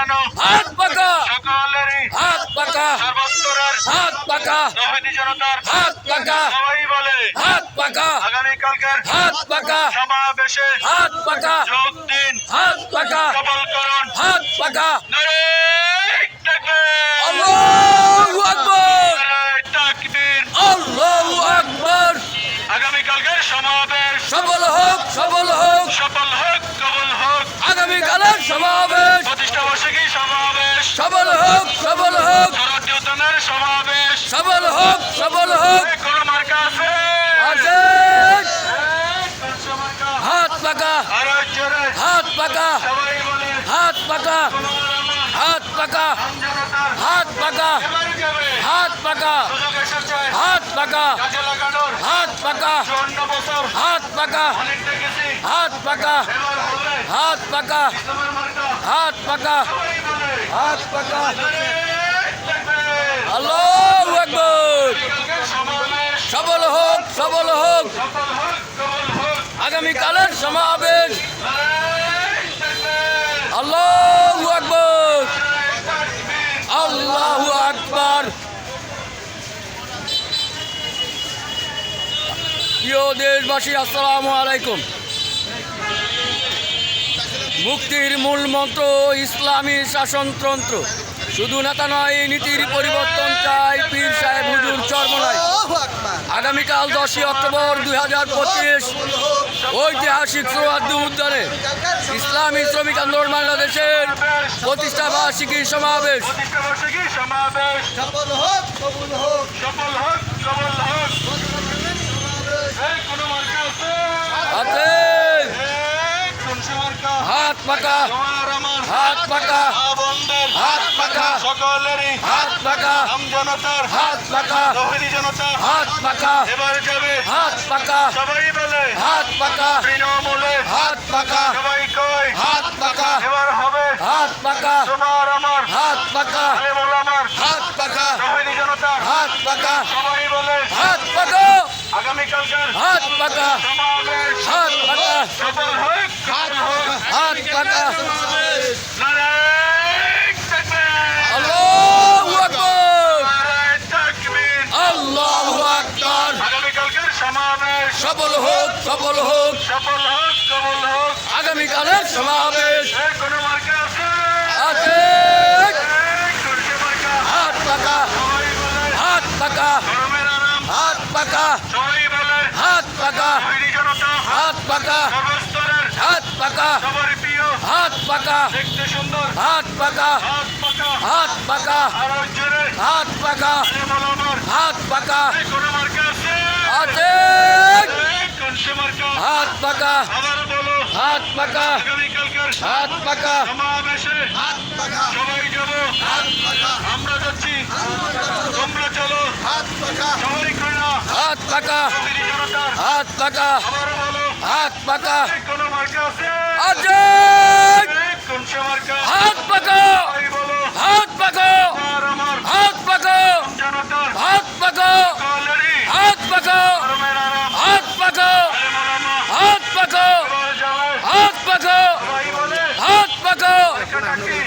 দাঁড়ানো হাত পাকা। সকলেরই হাত পাকা। সর্বস্তরের হাত পাকা। জনতার হাত পাকা। সবাই বলে হাত পাকা। আগামীকালকের হাত পাকা। সমাবেশে হাত পাকা। যোগ দিন। হাত পাকা। সফল করুন। হাত পাকা। নারে আল্লাহু আকবার। নারে তাকবীর আল্লাহু আকবার। আগামীকালকের সমাবেশ। সফল হোক সফল হোক। সফল হোক কবল হোক। সমাবেশ। সফল হোক সফল হোক সমাবেশ সফল হোক সফল হোক কোনো মার্কা আছে আছে? হাত পাকা হাত পাকা হাত পাকা হাত পাকা হাত পাকা হাত পাকা হাত পাকা হাত পাকা হাত পাকা হাত পাকা হাত পাকা হাত পাকা হাত পাকা। আল্লাহু সমাবেশ সফল হোক সফল হোক। আগামীকালের সমাবেশ। আল্লাহু আকবার। আল্লাহু আকবার। প্রিয় দেশবাসী, আসসালামু আলাইকুম। মুক্তির মূল মন্ত্র ইসলামী শাসনতন্ত্র। শুধু নেতা নয় এই নীতির পরিবর্তন চাই পীর সাহেব হুজুর চরমনায় আগামীকাল দশই অক্টোবর দুই হাজার পঁচিশ ঐতিহাসিক সৌহার্দ্য উদ্যানে ইসলামী শ্রমিক আন্দোলন বাংলাদেশের প্রতিষ্ঠা বার্ষিকী সমাবেশ। প্রতিষ্ঠা বার্ষিকী সমাবেশ। সফল হোক কবুল হোক। সফল হোক কবল হোক এই কোনো মার্কা আছে আছে এই কোনসা মার্কা হাত পাকা হাত পাকা হাত পাকা সকলেরই হাত পাকা জনতার হাত পাকা তহিদি জনতা হাত পাকা এবার যাবে হাত পাকা সবাই বলে হাত পাকা তৃণমূলে হাত পাকা সবাই কই হাত পাকা এবার হবে হাত পাকা তোমার আমার হাত পাকা আরে বল আমার হাত পাকা তহিদি জনতা হাত পাকা সবাই বলে হাত পাকা আগামীকালকার হাত পাকা সমাবেশ হাত পাকা সফল হোক সফল হোক হাত পাকা নারায়ণ তাকবীর আল্লাহু আকবার নারায়ণ তাকবীর আল্লাহু আকবার আগামীকালকার সমাবেশ সফল হোক সফল হোক সফল হোক কবল হোক আগামীকালের সমাবেশ কোনো মার্কা আছে আছে হাত পাকা হাত পাকা হাত পাকা হাত পাকা হাত পাকা হাত পাকা হাত পাকা হাত পাকা হাত পাকা হাত পাকা হাত পাকা আছে আছে এই কোনসে মার্কা হাত পাকা। হাত পাকা। হাত পাকা। সবাই যাব আমরা যাচ্ছি। তোমরা চলো। হাত পাকা। সবাই কইনা হাত পাকা। হাত পাকা। হাত পাকা। কোনো মার্কা আছে। আছে এই কোনসে মার্কা। হাত পাকা সবাই বলো হাত পাকা আর আমার হাত পাকা জনতার হাত পাকা কলেরি হাত পাকা গরমের আরাম হাত পাকা আরে মালামা হাত পাকা এবার